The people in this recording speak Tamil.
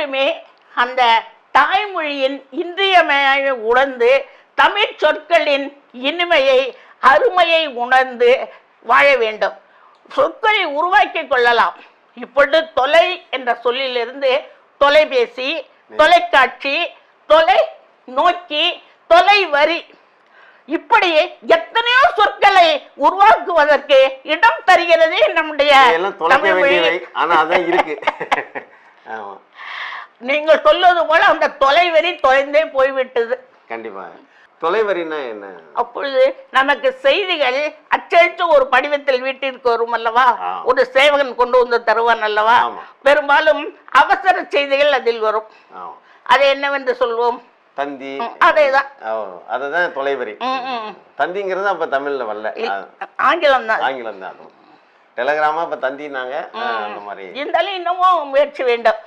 எல்லோருமே அந்த தாய்மொழியின் இன்றியமைய உணர்ந்து தமிழ் சொற்களின் இனிமையை அருமையை உணர்ந்து வாழ வேண்டும். சொற்களை உருவாக்கி கொள்ளலாம். இப்பொழுது தொலை என்ற சொல்லிலிருந்து தொலைபேசி தொலைக்காட்சி தொலை நோக்கி தொலைவரி இப்படி எத்தனையோ சொற்களை உருவாக்குவதற்கு இடம் தருகிறது நம்முடைய ஆனா அதான் இருக்கு. ஆமா நீங்கள் சொல்வது போல அந்த தொலைவெறி தொலைந்தே போய்விட்டது. கண்டிப்பா. தொலைவரின்னா என்ன? அப்பொழுது நமக்கு செய்திகள் அச்சடித்து ஒரு படிவத்தில் வீட்டிற்கு வரும் அல்லவா. ஒரு சேவகன் கொண்டு வந்து தருவான் அல்லவா. பெரும்பாலும் அவசர செய்திகள் அதில் வரும். அதை என்னவென்று சொல்வோம்? தந்தி. அதேதான். அதுதான் தொலைவரி. தந்திங்கிறது அப்ப தமிழ்ல வரல. ஆங்கிலம் தான். ஆங்கிலம் தான். டெலகிராமா இப்ப தந்தினாங்க ஆ, அந்த மாதிரி. இருந்தாலும் இன்னமும் முயற்சி வேண்டும்.